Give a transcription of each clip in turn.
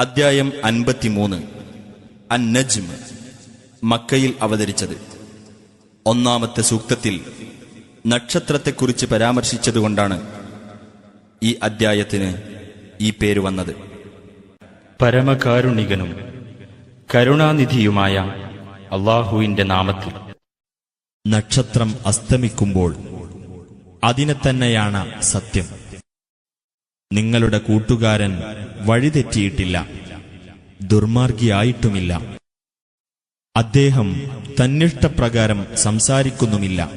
അദ്ധ്യായം അൻപത്തിമൂന്ന്. അൻ നജ്മ് മക്കയിൽ അവതരിച്ചത്. ഒന്നാമത്തെ സൂക്തത്തിൽ നക്ഷത്രത്തെക്കുറിച്ച് പരാമർശിച്ചതുകൊണ്ടാണ് ഈ അദ്ധ്യായത്തിന് ഈ പേര് വന്നത്. പരമകാരുണികനും കരുണാനിധിയുമായ അള്ളാഹുവിന്റെ നാമത്തിൽ. നക്ഷത്രം അസ്തമിക്കുമ്പോൾ അതിനെ തന്നെയാണ് സത്യം. നിങ്ങളുടെ കൂട്ടുകാരൻ വഴിതെറ്റിയിട്ടില്ല. ദുർമാർഗിയായിട്ടുമില്ല. അദ്ദേഹം തന്നിഷ്ടപ്രകാരം സംസാരിക്കുന്നുമില്ല.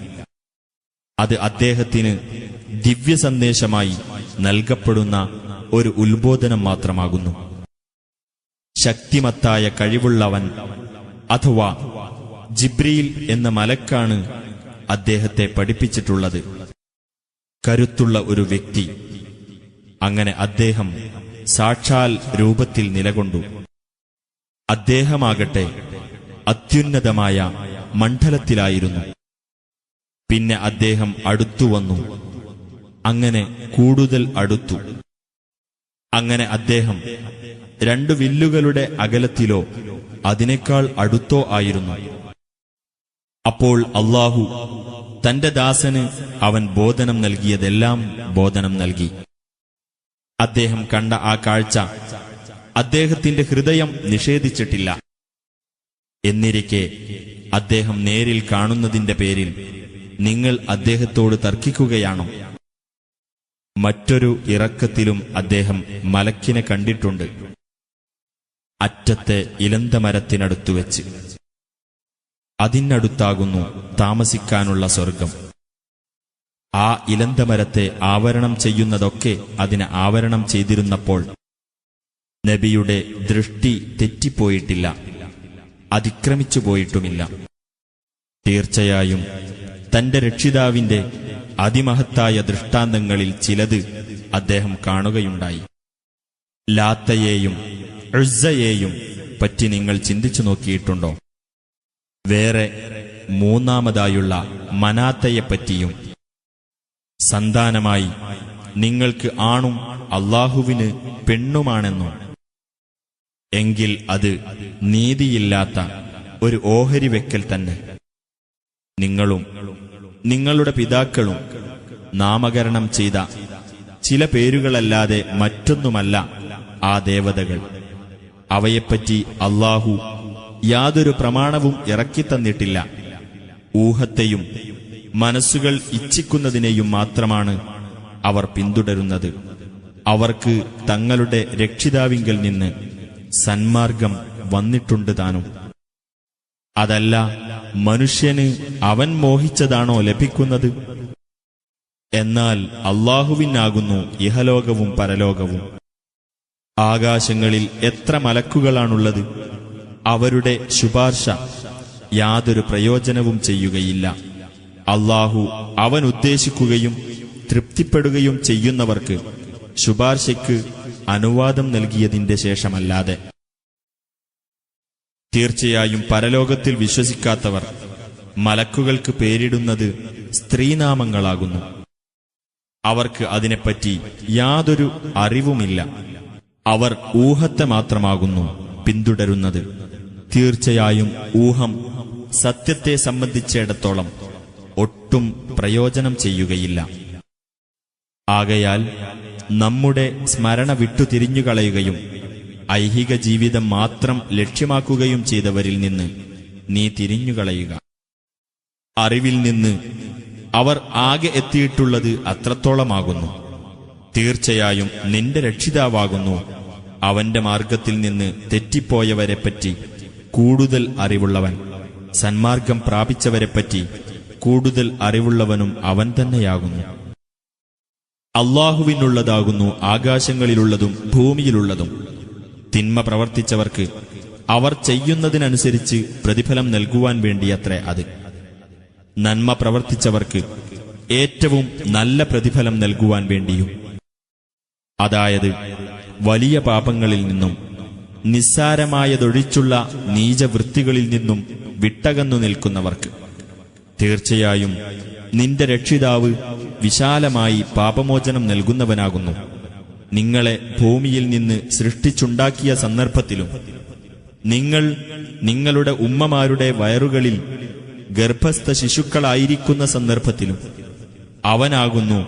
അത് അദ്ദേഹത്തിന് ദിവ്യ സന്ദേശമായി നൽകപ്പെടുന്ന ഒരു ഉത്ബോധനം മാത്രമാകുന്നു. ശക്തിമത്തായ കഴിവുള്ളവൻ അഥവാ ജിബ്രിയിൽ എന്ന മലക്കാണ് അദ്ദേഹത്തെ പഠിപ്പിച്ചിട്ടുള്ളത്. കരുത്തുള്ള ഒരു വ്യക്തി അങ്ങനെ അദ്ദേഹം സാക്ഷാൽ രൂപത്തിൽ നിലകൊണ്ടു. അദ്ദേഹമാകട്ടെ അത്യുന്നതമായ മണ്ഡലത്തിലായിരുന്നു. പിന്നെ അദ്ദേഹം അടുത്തുവന്നു അങ്ങനെ കൂടുതൽ അടുത്തു. അങ്ങനെ അദ്ദേഹം രണ്ടു വില്ലുകളുടെ അകലത്തിലോ അതിനേക്കാൾ അടുത്തോ ആയിരുന്നു. അപ്പോൾ അള്ളാഹു തന്റെ ദാസന് അവൻ ബോധനം നൽകിയതെല്ലാം ബോധനം നൽകി. അദ്ദേഹം കണ്ട ആ കാഴ്ച അദ്ദേഹത്തിന്റെ ഹൃദയം നിഷേധിച്ചിട്ടില്ല. എന്നിരിക്കെ അദ്ദേഹം നേരിൽ കാണുന്നതിന്റെ പേരിൽ നിങ്ങൾ അദ്ദേഹത്തോട് തർക്കിക്കുകയാണോ? മറ്റൊരു ഇറക്കത്തിലും അദ്ദേഹം മലക്കിനെ കണ്ടിട്ടുണ്ട്. അറ്റത്തെ ഇലന്തമരത്തിനടുത്തു വെച്ച്. അതിനടുത്താകുന്നു താമസിക്കാനുള്ള സ്വർഗം ആ ഇലന്തമരത്തെ ആവരണം ചെയ്യുന്നതൊക്കെ അതിന് ആവരണം ചെയ്തിരുന്നപ്പോൾ നബിയുടെ ദൃഷ്ടി തെറ്റിപ്പോയിട്ടില്ല അതിക്രമിച്ചു പോയിട്ടുമില്ല തീർച്ചയായും തന്റെ രക്ഷിതാവിന്റെ അതിമഹത്തായ ദൃഷ്ടാന്തങ്ങളിൽ ചിലത് അദ്ദേഹം കാണുകയുണ്ടായി. ലാത്തയെയും എഴുസയെയും പറ്റി നിങ്ങൾ ചിന്തിച്ചു നോക്കിയിട്ടുണ്ടോ? വേറെ മൂന്നാമതായുള്ള മനാത്തയെപ്പറ്റിയും സന്താനമായി. നിങ്ങൾക്ക് ആണും അള്ളാഹുവിന് പെണ്ണുമാണെന്നും. എങ്കിൽ അത് നീതിയില്ലാത്ത ഒരു ഓഹരി വെക്കൽ തന്നെ. നിങ്ങളും നിങ്ങളുടെ പിതാക്കളും നാമകരണം ചെയ്ത ചില പേരുകളല്ലാതെ മറ്റൊന്നുമല്ല ആ ദേവതകൾ. അവയെപ്പറ്റി അള്ളാഹു യാതൊരു പ്രമാണവും ഇറക്കിത്തന്നിട്ടില്ല. ഊഹത്തെയും മനസ്സുകൾ ഇച്ഛിക്കുന്നതിനെയും മാത്രമാണ് അവർ പിന്തുടരുന്നത്. അവർക്ക് തങ്ങളുടെ രക്ഷിതാവിങ്കിൽ നിന്ന് സന്മാർഗം വന്നിട്ടുണ്ട് താനും. അതല്ല മനുഷ്യന് അവൻ മോഹിച്ചതാണോ ലഭിക്കുന്നത്? എന്നാൽ അള്ളാഹുവിനാകുന്നു ഇഹലോകവും പരലോകവും. ആകാശങ്ങളിൽ എത്ര മലക്കുകളാണുള്ളത്. അവരുടെ ശുപാർശ യാതൊരു പ്രയോജനവും ചെയ്യുകയില്ല. അള്ളാഹു അവൻ ഉദ്ദേശിക്കുകയും തൃപ്തിപ്പെടുകയും ചെയ്യുന്നവർക്ക് ശുപാർശയ്ക്ക് അനുവാദം നൽകിയതിന്റെ ശേഷമല്ലാതെ. തീർച്ചയായും പരലോകത്തിൽ വിശ്വസിക്കാത്തവർ മലക്കുകൾക്ക് പേരിടുന്നത് സ്ത്രീനാമങ്ങളാകുന്നു. അവർക്ക് അതിനെപ്പറ്റി യാതൊരു അറിവുമില്ല. അവർ ഊഹത്തെ മാത്രമാകുന്നു പിന്തുടരുന്നത്. തീർച്ചയായും ഊഹം സത്യത്തെ സംബന്ധിച്ചിടത്തോളം ഒട്ടും പ്രയോജനം ചെയ്യുകയില്ല. ആകയാൽ നമ്മുടെ സ്മരണ വിട്ടുതിരിഞ്ഞുകളയുകയും ഐഹിക ജീവിതം മാത്രം ലക്ഷ്യമാക്കുകയും ചെയ്തവരിൽ നിന്ന് നീ തിരിഞ്ഞുകളയുക. അറിവിൽ നിന്ന് അവർ ആകെ എത്തിയിട്ടുള്ളത് അത്രത്തോളമാകുന്നു. തീർച്ചയായും നിന്റെ രക്ഷിതാവാകുന്നു. അവന്റെ മാർഗത്തിൽ നിന്ന് തെറ്റിപ്പോയവരെപ്പറ്റി കൂടുതൽ അറിവുള്ളവൻ സന്മാർഗം പ്രാപിച്ചവരെപ്പറ്റി കൂടുതൽ അറിവുള്ളവനും അവൻ തന്നെയാകുന്നു. അള്ളാഹുവിനുള്ളതാകുന്നു ആകാശങ്ങളിലുള്ളതും ഭൂമിയിലുള്ളതും. തിന്മ പ്രവർത്തിച്ചവർക്ക് അവർ ചെയ്യുന്നതിനനുസരിച്ച് പ്രതിഫലം നൽകുവാൻ വേണ്ടിയത്രേ അത്. നന്മ പ്രവർത്തിച്ചവർക്ക് ഏറ്റവും നല്ല പ്രതിഫലം നൽകുവാൻ വേണ്ടിയും. അതായത് വലിയ പാപങ്ങളിൽ നിന്നും നിസ്സാരമായതൊഴിച്ചുള്ള നീചവൃത്തികളിൽ നിന്നും വിട്ടകന്നു നിൽക്കുന്നവർക്ക്. തീർച്ചയായും നിന്റെ രക്ഷിതാവ് വിശാലമായി പാപമോചനം നൽകുന്നവനാകുന്നു. നിങ്ങളെ ഭൂമിയിൽ നിന്ന് സൃഷ്ടിച്ചുണ്ടാക്കിയ സന്ദർഭത്തിലും നിങ്ങൾ നിങ്ങളുടെ ഉമ്മമാരുടെ വയറുകളിൽ ഗർഭസ്ഥ ശിശുക്കളായിരിക്കുന്ന സന്ദർഭത്തിലും അവനാകുന്നു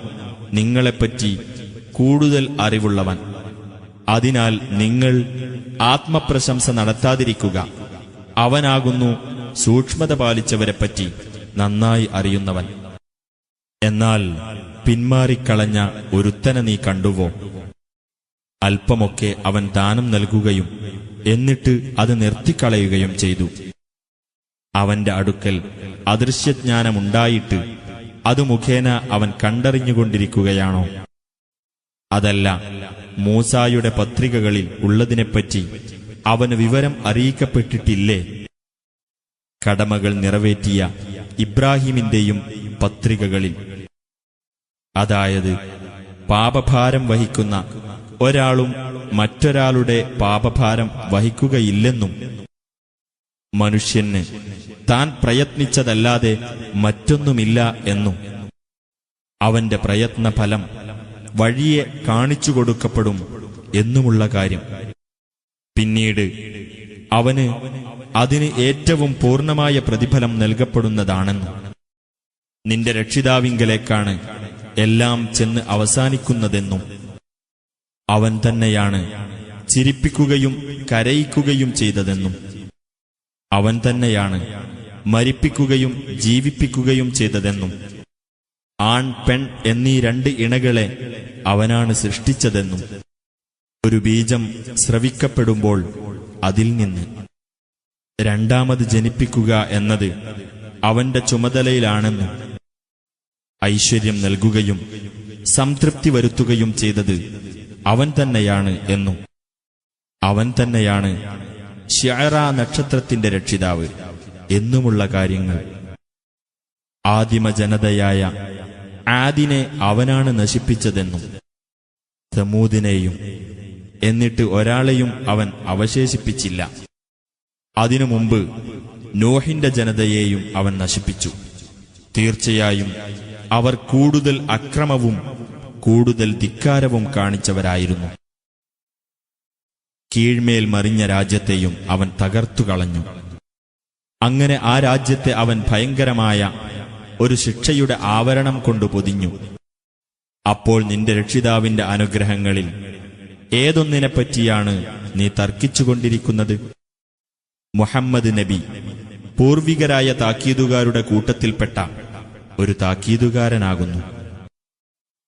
നിങ്ങളെപ്പറ്റി കൂടുതൽ അറിവുള്ളവൻ. അതിനാൽ നിങ്ങൾ ആത്മപ്രശംസ നടത്താതിരിക്കുക. അവനാകുന്നു സൂക്ഷ്മത പാലിച്ചവരെപ്പറ്റി നന്നായി അറിയുന്നവൻ. എന്നാൽ പിന്മാറിക്കളഞ്ഞ ഒരുത്തനെ നീ കണ്ടുവോ? അല്പമൊക്കെ അവൻ ദാനം നൽകുകയും എന്നിട്ട് അത് നിർത്തിക്കളയുകയും ചെയ്തു. അവന്റെ അടുക്കൽ അദൃശ്യജ്ഞാനമുണ്ടായിട്ട് അത് മുഖേന അവൻ കണ്ടറിഞ്ഞുകൊണ്ടിരിക്കുകയാണോ? അതല്ല മൂസായുടെ പത്രികകളിൽ ഉള്ളതിനെപ്പറ്റി അവന് വിവരം അറിയിക്കപ്പെട്ടിട്ടില്ലേ? കടമകൾ നിറവേറ്റിയ ഇബ്രാഹിമിന്റെയും പത്രികകളിൽ. അതായത് പാപഭാരം വഹിക്കുന്ന ഒരാളും മറ്റൊരാളുടെ പാപഭാരം വഹിക്കുകയില്ലെന്നും മനുഷ്യന് താൻ പ്രയത്നിച്ചതല്ലാതെ മറ്റൊന്നുമില്ല എന്നും അവന്റെ പ്രയത്നഫലം വഴിയെ കാണിച്ചു കൊടുക്കപ്പെടും എന്നുമുള്ള കാര്യം. പിന്നീട് അവന് അതിന് ഏറ്റവും പൂർണമായ പ്രതിഫലം നൽകപ്പെടുന്നതാണെന്ന്. നിന്റെ രക്ഷിതാവിങ്കലേക്കാണ് എല്ലാം ചെന്ന് അവസാനിക്കുന്നതെന്നും അവൻ തന്നെയാണ് ചിരിപ്പിക്കുകയും കരയിക്കുകയും ചെയ്തതെന്നും. അവൻ തന്നെയാണ് മരിപ്പിക്കുകയും ജീവിപ്പിക്കുകയും ചെയ്തതെന്നും. ആൺ പെൺ എന്നീ രണ്ട് ഇണകളെ അവനാണ് സൃഷ്ടിച്ചതെന്നും. ഒരു ബീജം സ്രവിക്കപ്പെടുമ്പോൾ അതിൽ നിന്ന് രണ്ടാമത് ജനിപ്പിക്കുക എന്നത് അവന്റെ ചുമതലയിലാണെന്ന് ഐശ്വര്യം നൽകുകയും സംതൃപ്തി വരുത്തുകയും ചെയ്തത് അവൻ തന്നെയാണ് എന്നും അവൻ തന്നെയാണ് ഷ്യറ നക്ഷത്രത്തിന്റെ രക്ഷിതാവ് എന്നുമുള്ള കാര്യങ്ങൾ. ആദിമ ജനതയായ ആദിനെ അവനാണ് നശിപ്പിച്ചതെന്നും സമൂദിനെയും എന്നിട്ട് ഒരാളെയും അവൻ അവശേഷിപ്പിച്ചില്ല. അതിനു മുമ്പ് നോഹിന്റെ ജനതയെയും അവൻ നശിപ്പിച്ചു. തീർച്ചയായും അവർ കൂടുതൽ അക്രമവും കൂടുതൽ ധിക്കാരവും കാണിച്ചവരായിരുന്നു. കീഴ്മേൽ മറിഞ്ഞ രാജ്യത്തെയും അവൻ തകർത്തു കളഞ്ഞു. അങ്ങനെ ആ രാജ്യത്തെ അവൻ ഭയങ്കരമായ ഒരു ശിക്ഷയുടെ ആവരണം കൊണ്ട് പൊതിഞ്ഞു. അപ്പോൾ നിന്റെ രക്ഷിതാവിന്റെ അനുഗ്രഹങ്ങളിൽ ഏതൊന്നിനെപ്പറ്റിയാണ് നീ തർക്കിച്ചുകൊണ്ടിരിക്കുന്നത്? മുഹമ്മദ് നബി പൂർവികരായ താക്കീതുകാരുടെ കൂട്ടത്തിൽപ്പെട്ട ഒരു താക്കീതുകാരനാകുന്നു.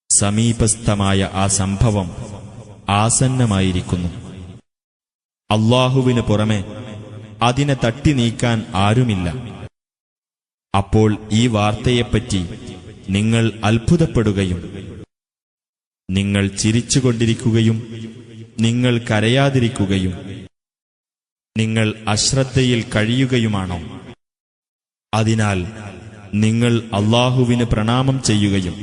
സമീപസ്ഥമായ ആ സംഭവം ആസന്നമായിരിക്കുന്നു. അള്ളാഹുവിന് പുറമെ അതിനെ തട്ടി നീക്കാൻ ആരുമില്ല. അപ്പോൾ ഈ വാർത്തയെപ്പറ്റി നിങ്ങൾ അത്ഭുതപ്പെടുകയും നിങ്ങൾ ചിരിച്ചുകൊണ്ടിരിക്കുകയും നിങ്ങൾ കരയാതിരിക്കുകയും നിങ്ങൾ അശ്രദ്ധയിൽ കഴിയുകയുമാണോ? അതിനാൽ നിങ്ങൾ അള്ളാഹുവിന് പ്രണാമം ചെയ്യുകയും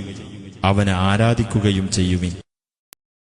അവനെ ആരാധിക്കുകയും ചെയ്യുവിൻ.